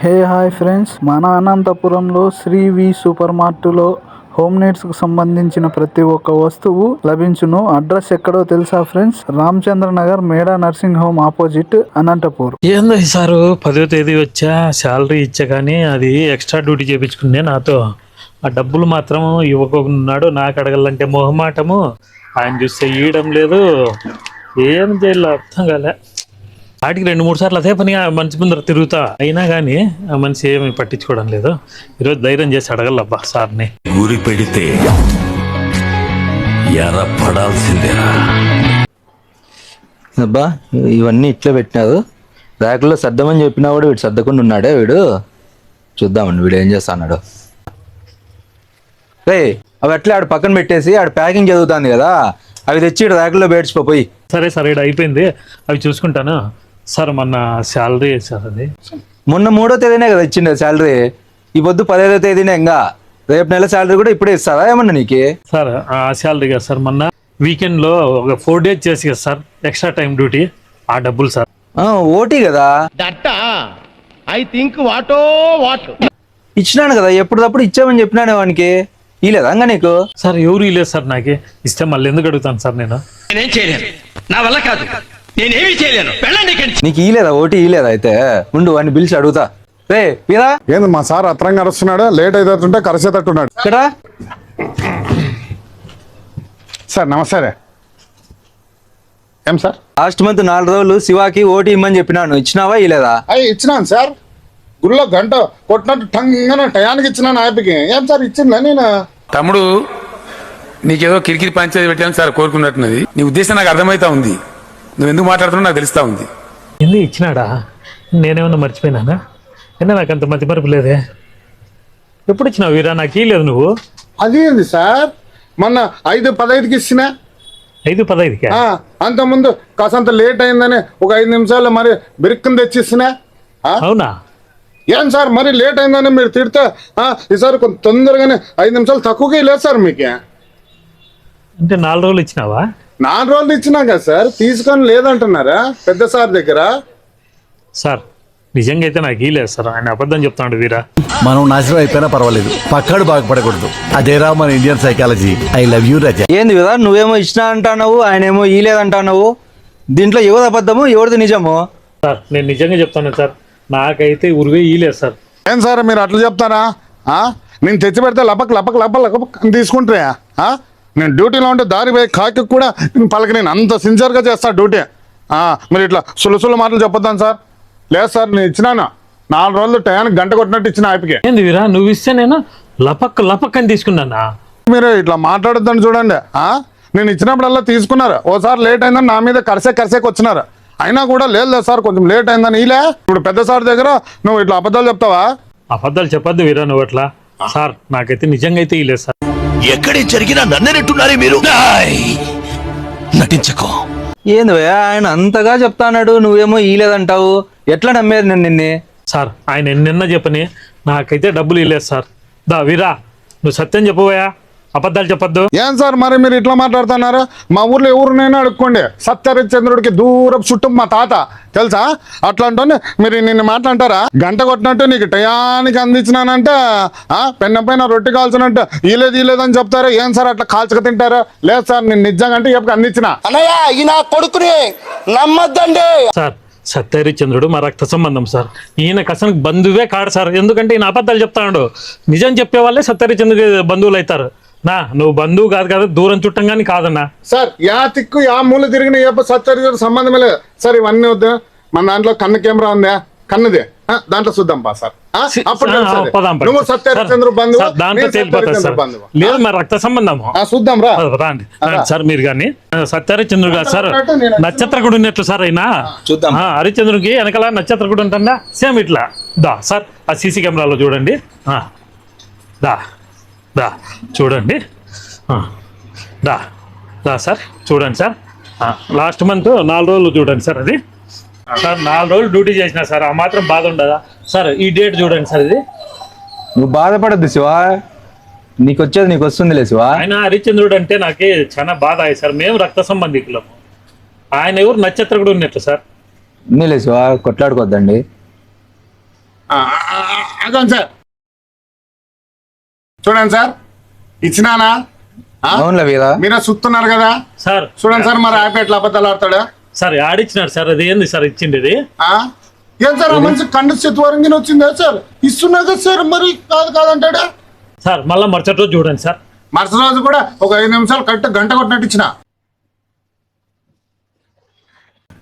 Hey hi friends మన అనంతపురంలో Shri V super మార్టులో హోమ్ నీడ్స్కు సంబంధించిన ప్రతి ఒక్క వస్తువు లభించును. అడ్రస్ ఎక్కడో తెలుసా friends? Ramachandra Nagar Meda nursing home opposite Anantapur. ఏందో సారు పదో తేదీ వచ్చా శాలరీ ఇచ్చా కానీ అది ఎక్స్ట్రా డ్యూటీ చేయించుకుందే నాతో. ఆ డబ్బులు మాత్రం ఇవ్వకున్నాడు నాకు అడగాలంటే మొహమాటము. ఆయన చూస్తే ఇయ్యడం లేదు. ఏం చేయాలో అర్థం కాలే. వాటికి రెండు మూడు సార్లు అదే పని ఆ మనిషి ముందర తిరుగుతా అయినా కానీ ఆ మనిషి ఏమి పట్టించుకోవడం లేదు. ఈరోజు ధైర్యం చేసి అడగలబ్బా సార్ని. ఊరి పెడితే ఎర్ర పడాల్సిందేరా అబ్బా ఇవన్నీ ఇట్లా పెట్టినారు. ర్యాకుల్లో సర్దమని చెప్పినా కూడా వీడు సర్దకుండా ఉన్నాడే వీడు. చూద్దామండి వీడు ఏం చేస్తాడు రే అవి అట్లే ఆడు పక్కన పెట్టేసి ఆడు ప్యాకింగ్ చదువుతుంది కదా. అవి తెచ్చి ర్యాకుల్లో పేడ్చిపోయి సరే సరే ఈడ అయిపోయింది. అవి చూసుకుంటాను. సార్ మొన్న శాలరీ సార్ అది? మొన్న మూడో తేదీనే కదా ఇచ్చిండే శాలరీ. ఈ పొద్దు పదహైదో తేదీనే ఇంకా. రేపు నెల శాలరీ కూడా ఇప్పుడే ఇస్తారా ఏమన్నా నీకు? సార్ ఆ శాలరీ కదా సార్ మొన్న వీకెండ్లో ఒక ఫోర్ డేస్ చేసి కదా సార్ ఎక్స్ట్రా టైం డ్యూటీ ఆ డబ్బులు సార్. ఆ, ఓటీ కదా? దట్ట? ఐ థింక్ వాటో వాట్? ఇచ్చినాను కదా ఎప్పటికప్పుడు ఇచ్చామని చెప్పినానే వానికి. ఇలేదా ఇంకా నీకు? సార్ ఎవరు ఇలేదు సార్ నాకు. ఇస్తే మళ్ళీ ఎందుకు అడుగుతాను సార్ నేను? నేనేం చేయలేను. నా వల్ల కాదు. నేనేమీ చేయలేను. వెళ్ళండి ఇక్కడి నుంచి. నీకు ఇలేదా ఓటీ ఇలేదా అయితే? ఉండు వాడిని పిలిచి అడుగుతా. రే వీరా? ఏంది మా సార్ అత్రంగా అరుస్తున్నాడు లేట్ అయితుంటే కరిసేటట్టున్నాడు. ఇక్కడ సార్ నమస్తే ఏం సార్? లాస్ట్ మంత్ నాలుగు రోజులు శివాకి ఓటీ ఇమ్మని చెప్పినాను. ఇచ్చినావా ఇలేదా అయ్యి ఇచ్చినాను సార్. గుళ్ళో గంట కొట్టినట్టు టంగన టయానికి ఇచ్చినాను ఆపికి ఏం సార్ ఇచ్చిందా నేను? తమ్ముడు నీకేదో కిరికిరి పంచాయతీ పెట్టాను సార్ కోరుకున్నట్టున్నది. నీ ఉద్దేశం నాకు అర్థమైతా ఉంది. నువ్వు ఎందుకు మాట్లాడుతున్నావు? నాకు తెలుస్తా ఉంది. ఎందుకు ఇచ్చినాడా? నేనేమన్నా మర్చిపోయినానా? అయినా నాకు అంత మతి మరపు లేదే. ఎప్పుడు ఇచ్చినావు వీరా? నాకు లేదు నువ్వు. అది ఏంది సార్? మొన్న ఐదు పదహైదుకి ఇచ్చినా? ఐదు పదైదుకి ఆ, అంతకుముందు కాసంత లేట్ అయిందని ఒక ఐదు నిమిషాలు మరి బిరుక్కుని తెచ్చిస్తున్నా ఆ? అవునా? ఏం సార్ మరి లేట్ అయిందని మీరు తిడితే ఆ, ఈసారి కొంత తొందరగానే ఐదు నిమిషాలు తక్కువగా లేదు సార్ మీకు. అంటే నాలుగు రోజులు ఇచ్చినావా? నాలుగు రోజులు ఇచ్చినా కదా సార్ తీసుకొని లేదంటున్నారా? పెద్ద సార్ దగ్గర? సార్ నిజంగా అయితే నాకు లేదు సార్. ఆయన అబద్ధం చెప్తాడు వీరా. మనం నాశనం అయిపోయినా పర్వాలేదు. పక్కాడు బాగుపడకూడదు అదేరా మన Indian psychology I love you రజా ఏంది కదా నువ్వేమో ఇచ్చినా అంటావు ఆయన ఏమో ఇలేదంటావు దీంట్లో ఎవరు అబద్ధము ఎవరిది నిజము? సార్ నేను నిజంగా చెప్తాను సార్. నాకైతే ఉరివే ఈలేదు సార్. ఏం సార్ మీరు అట్లా చెప్తారా? ఆ? నేను తెచ్చి పెడితే లపక్ లపక్ లపక్ లపక్ అని తీసుకుంటారా? ఆ? నేను డ్యూటీలో ఉంటే దారి పోయి కాకి కూడా పలక నేను అంత సిన్సియర్గా చేస్తా డ్యూటీ. ఆ, మీరు ఇట్లా సులుసులు మాటలు చెప్పొద్దాను సార్. లేదు సార్ నేను ఇచ్చినాను? నాలుగు రోజులు టయానికి గంట కొట్టినట్టు ఇచ్చిన ఆపికే ఏంది వీరా నువ్వు ఇస్తే నేను? లపక్ లపక్ అని తీసుకున్నానా? మీరు ఇట్లా మాట్లాడొద్దని చూడండి? నేను ఇచ్చినప్పుడల్లా తీసుకున్నారు. ఓసారి లేట్ అయిందని నా మీద కరిసే కరిసేకి వచ్చినారు అయినా కూడా లేదు లేదు సార్ కొంచెం లేట్ అయిందని ఇలా ఇప్పుడు పెద్ద సార్ దగ్గర నువ్వు ఇట్లా అబద్ధాలు చెప్తావా? అబద్ధాలు చెప్పొద్దు వీరా నువ్వు అట్లా. సార్ నాకైతే నిజంగా అయితే ఈలేదు సార్. ఎక్కడే జరిగినా నన్నెనట్టున్నారే మీరు. నటించకో. ఏంది ఆయన అంతగా చెప్తాన్నాడు నువ్వేమో ఇలేదంటావు ఎట్లా నమ్మేది నేను నిన్నే? సార్ ఆయన నిన్న చెప్పని నాకైతే డబ్బులు ఇలేదు సార్. దా వీరా. నువ్వు సత్యం చెప్పబోయా అబద్ధాలు చెప్పొద్దు. ఏం సార్ మరి మీరు ఇట్లా మాట్లాడుతున్నారు? మా ఊర్లో ఎవరినైనా అడుక్కోండి. సత్యహరిశ్చంద్రుడికి దూరం చుట్టం మా తాత. తెలుసా? అట్లాంటి మీరు నిన్ను మాట్లాంటారా గంట కొట్టినట్టు నీకు టయానికి అందించినానంటే ఆ, పెన్న పైన రొట్టె కాల్చినట్టు ఈలేదు ఈలేదు అని చెప్తారు? ఏం సార్ అట్లా కాల్చక తింటారు? లేదు సార్ నేను నిజంగా అంటే చెప్పక అందించిన. అన్నయ్య ఈ నా కొడుకుని నమ్మద్దండి. సార్ సత్యహరిచంద్రుడు మా రక్త సంబంధం సార్. ఈయన కసనికి బంధువే కాడు సార్. ఎందుకంటే ఈయన అబద్ధాలు చెప్తాడు. నిజం చెప్పే వాళ్ళే సత్యహరిచంద్రుడి బంధువులు అవుతారు నా నువ్వు బంధువు కాదు కదా దూరం చుట్టంగాని కాదన్నా. సార్ యా తిక్కు యా మూల తిరిగిన ఏ సత్యహరిచంద్రుడు సంబంధమే లేదు. సార్ ఇవన్నీ వద్దు. మన దాంట్లో కన్ను కెమెరా ఉందా? కన్నుదే. దాంట్లో చూద్దాం బా సార్. అప్పుడు. నువ్వు బంధువు సార్, దాంట్లో తేలిపోతుంది లేదు మరి రక్త చూద్దాం రా. రాండి. సార్ మీరు కానీ సత్యహరిచంద్రుడు కాదు సార్ నక్షత్రకుడు ఉన్నట్లు సార్ అయినా? చూద్దాం. హరిచంద్రుడికి వెనకాల నక్షత్రకుడు ఉంటుందా? సేమ్ ఇట్లా. దా సార్ ఆ సీసీ కెమెరాలో చూడండి. దా. దా చూడండి. దా దా సార్ చూడండి సార్. లాస్ట్ మంత్ నాలుగు రోజులు చూడండి సార్ అది. సార్ నాలుగు రోజులు డ్యూటీ చేసిన సార్ ఆ మాత్రం బాధ ఉండదా? సార్ ఈ డేట్ చూడండి సార్ ఇది. నువ్వు బాధపడద్దు శివ. నీకు వచ్చేది నీకు వస్తుందిలే శివ. ఆయన హరిచంద్రుడు అంటే నాకే చాలా బాధ అయ్యి సార్. మేము రక్త సంబంధికులము ఆయన ఎవరు నక్షత్రకుడు ఉన్నట్లు సార్. నీలే శివ కొట్లాడుకోవద్దండి ఆ, ఆ, ఆ, అగోండి సార్. చూడండి సార్. ఇచ్చినానా? అవునులే వీరా. మీరే చూస్తున్నారు కదా? సార్. చూడండి సార్ మరి ఆపి ఎట్లా అబద్ధాలు ఆడతాడా? Sir ఆడిచ్చినాడు sir. అది ఏంది సార్ ఇచ్చిండేది ఆ? ఏం సార్ ఆ మనిషి కండు వరంగిన వచ్చిందా సార్? ఇస్తున్నా కదా సార్ మరి కాదు కాదంటాడా? సార్ మళ్ళీ మరుసటి రోజు చూడండి సార్. మరుసటి రోజు కూడా ఒక ఐదు నిమిషాలు కరెక్ట్ గంట కొట్టినట్టు ఇచ్చిన.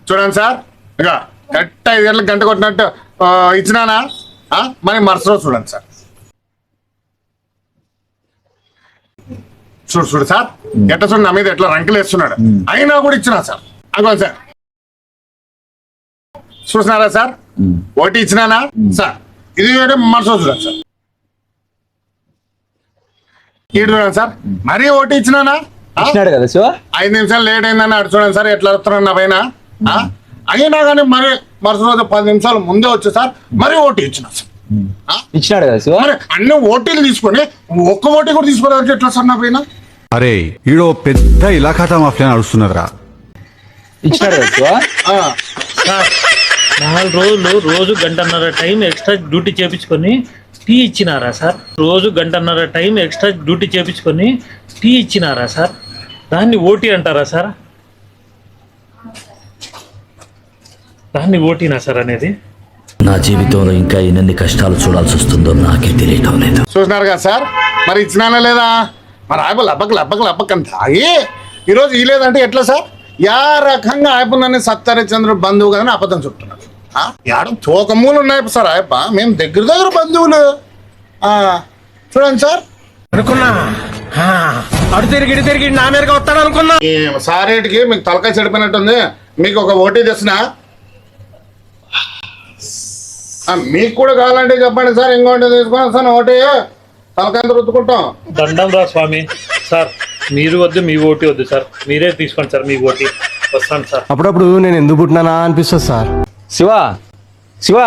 చూడండి సార్ ఇక కరెక్ట్ ఐదు గంటలకు గంట కొట్టినట్టు ఆ, ఇచ్చినానా? ఆ? మరి మరుసటి రోజు చూడండి సార్. చూడు చూడు సార్ ఎట్ట చూడు నా మీద ఎట్లా రంకెలు వేస్తున్నాడు. అయినా కూడా ఇచ్చినా సార్. అగో సార్. చూసినారా సార్? ఒకటి ఇచ్చినానా? సార్ ఇది రోజు చూడండి సార్. ఈడు చూడండి సార్. మరీ ఒకటి ఇచ్చినానా? ఆ? ఇచ్చినాడు కదా శివ? ఐదు నిమిషాలు లేట్ అయిందని అటు చూడండి సార్ ఎట్లా వస్తున్నాడు నా పైన? అయినా కానీ మరి మరుసటి రోజు పది నిమిషాలు ముందే వచ్చి సార్ మరీ ఓటీ ఇచ్చిన సార్? ఇచ్చినాడు కదా శివ? అన్ని ఓటీలు తీసుకొని ఒక్క ఓటీ కూడా తీసుకోలేదు ఎట్లా సార్ నా పైన? అరే ఈడో పెద్ద ఇలాఖాతా మాఫియా నడుస్తున్నదిరా ఇచ్చినాడు కదా శివ? నాలుగు రోజులు రోజు గంటన్నర టైం ఎక్స్ట్రా డ్యూటీ చేపించుకొని టీ ఇచ్చినారా సార్? రోజు గంటన్నర టైం ఎక్స్ట్రా డ్యూటీ చేపించుకొని టీ ఇచ్చినారా సార్? దాన్ని ఓటీ అంటారా సార్? దాన్ని ఓటీనా సార్ అనేది? నా జీవితంలో ఇంకా ఎన్ని కష్టాలు చూడాల్సి వస్తుందో నాకే తెలియటం లేదు. చూసినారు కదా సార్? మరి ఇచ్చినానా లేదా? మరి ఆయప లబ్బక్ లబ్బక్ లబ్బక్ అని తాగి ఈరోజు ఈ లేదంటే ఎట్లా సార్? యా రకంగా ఆయపనని సత్యహరిచంద్రుడు బంధువు కదా అని అబద్ధం చెప్తున్నాడు. ఆ? యాడ తోకమూలు ఉన్నాయి సార్ ఆయప? మేము దగ్గర దగ్గర బంధువులు. ఆ, చూడండి సార్. అనుకున్నా. అడు తిరిగి ఇటు తిరిగి నా మీదకి వస్తాడు అనుకున్నా ఈ సారేటికి మీకు తలకాయ చెడిపోయినట్టుంది. మీకు ఒక ఓటీ తెసిన మీకు కూడా కావాలంటే చెప్పండి సార్ ఇంకోటి తీసుకొని సార్ ఓటీ తలకాయ రుద్దుకుంటాం. దండం రా స్వామి. సార్ మీరు వద్దు మీ ఓటీ వద్దు సార్. మీరే తీసుకోండి సార్ మీ ఓటీ. వస్తాను సార్. అప్పుడప్పుడు నేను ఎందుకు పుట్టినానా అనిపిస్తుంది సార్. శివ శివ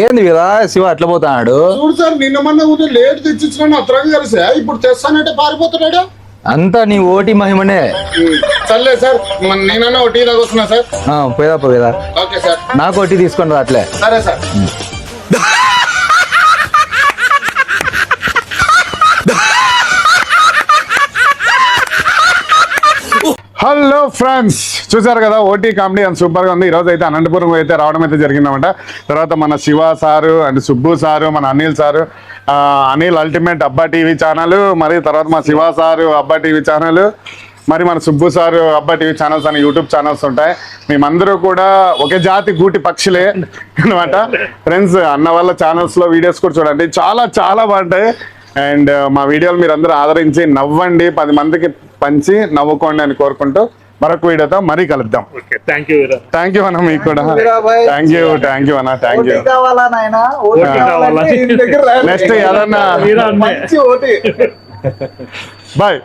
ఏంది వీరా? శివ అట్లా పోతాడు చూడు సార్ నిన్న మొన్న లేట్ తెచ్చిచ్చినా అతరంగా కలిసా. ఇప్పుడు తెస్తానంటే పారిపోతున్నాడు? అంతా నీ ఓటి మహిమనే. సర్లే సార్ మన నేనన్నా ఒక టీ తాగొస్తున్నా సార్. ఆ, పోయిరా పోయిరా ఓకే సార్. నాకు ఓటి తీసుకొని రా అట్లే. సరే సార్. హలో ఫ్రెండ్స్ చూసారు కదా ఓటీ కామెడీ అండ్ సూపర్గా ఉంది. ఈ రోజు అయితే అనంతపురం అయితే రావడం అయితే జరిగిందన్నమాట. తర్వాత మన Shiva sir and Subbu sir మన అనిల్ సారు అనిల్ అల్టిమేట్ అబ్బా టీవీ ఛానల్ మరి తర్వాత మా శివ సారు అబ్బా టీవీ ఛానల్ మరి మన సుబ్బు సారు అబ్బా టీవీ ఛానల్స్ అని యూట్యూబ్ ఛానల్స్ ఉంటాయి. మేమందరూ కూడా ఒకే జాతి గూటి పక్షులే అనమాట ఫ్రెండ్స్ అన్న వాళ్ళ ఛానల్స్లో వీడియోస్ కూడా చూడండి. చాలా చాలా బాగుంటాయి. అండ్ మా వీడియోలు మీరు అందరూ ఆదరించి నవ్వండి. పది మందికి పంచి నవ్వుకోండి అని కోరుకుంటూ మరొక వీడియోతో మరీ కలుద్దాం. ఓకే థ్యాంక్ యూ అన్న మీకు కూడా. థ్యాంక్ యూ థ్యాంక్ యూ అన్న థ్యాంక్ యూ నెక్స్ట్ ఏదన్నా బాయ్